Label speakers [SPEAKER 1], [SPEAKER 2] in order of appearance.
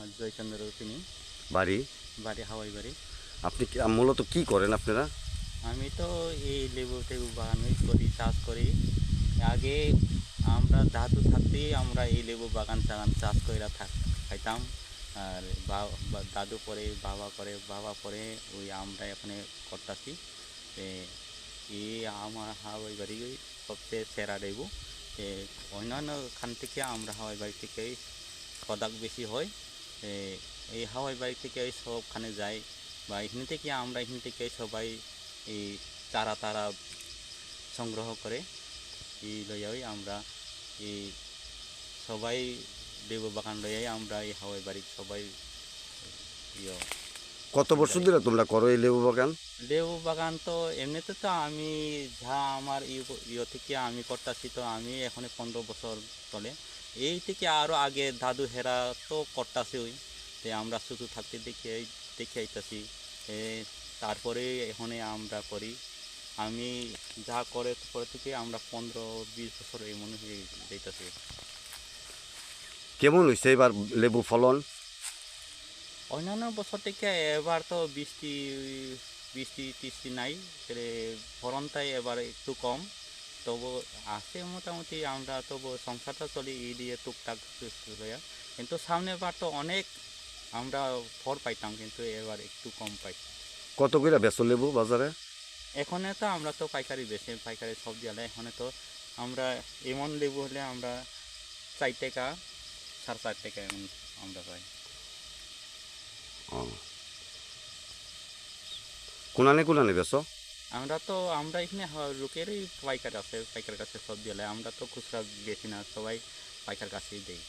[SPEAKER 1] আমার জয়চন্দ্র তিনি।
[SPEAKER 2] বাড়ি?
[SPEAKER 1] বাড়ি হাওয়াই বাড়ি।
[SPEAKER 2] আপনি কি- মূলত কি করেন আপনারা?
[SPEAKER 1] আমি তো এই লেবু টেবু বাগানই করি চাষ করি। আগে আমরা দাদু থাকতেই আমরা এই লেবু বাগান টাগান চাষ করে থাক খাইতাম। আর বা- বা- দাদু পরে বাবা করে বাবা পরে ওই আমরা এখানে করতেছি। এই আমার হাওয়াই বাড়ি সবচেয়ে সেরা লেবু। অন্যান্য খান থেকে আমরা হাওয়াই বাড়ি থেকে প্রোডাক্ট বেশি হয়। এই হাওয়াই বাড়ি থেকে সবখানে যাই বা এখান থেকে আমরা এখান থেকে সবাই এই তারা তারা সংগ্রহ করে। এই লইয়াই আমরা এই সবাই দেব বাগান লইয়াই আমরা এই হাওয়াই বাড়ি সবাই ইয়ে
[SPEAKER 2] কত বছর ধরে তোমরা করো এই লেবু বাগান?
[SPEAKER 1] লেবু বাগান তো এমনিতে তো আমি যা আমার ইয়ে- থেকে আমি করতেছি তো আমি এখন পনেরো বছর চলে। এই থেকে আরও আগে দাদু হেরা তো করতেছি ওই যে আমরা শুধু থাকতে দেখে দেখে আইতাছি। তারপরে এখানে আমরা করি। আমি যা করে পরে থেকে আমরা পনেরো বিশ বছর এমন হয়ে যাইতেছি।
[SPEAKER 2] কেমন হয়েছে এবার লেবু ফলন?
[SPEAKER 1] অন্যান্য বছর থেকে এবার তো বৃষ্টি বৃষ্টি টিষ্টি নাই ফলনটাই এবার একটু কম। তবু আছে মোটামুটি আমরা তবু সংসারটা চলি এই দিয়ে টুকটাক কিন্তু সামনের বার তো অনেক আমরা ফল পাইতাম কিন্তু এবার একটু কম পাই।
[SPEAKER 2] কত করে বেচো লেবু বাজারে?
[SPEAKER 1] এখানে তো আমরা তো পাইকারি বেশি পাইকারি সবজি আলে। এখানে তো আমরা এমন লেবু হলে আমরা চার টাকা সাড়ে চার টাকা এমন আমরা পাই।
[SPEAKER 2] কোনানে কোনানে বেসো
[SPEAKER 1] আমরা তো, আমরা এখানে লোকেরই পাইকার আছে পাইকার কাছে সব দিলে আমরা তো খুচরা বেশি না, সবাই পাইকার কাছেই দেই।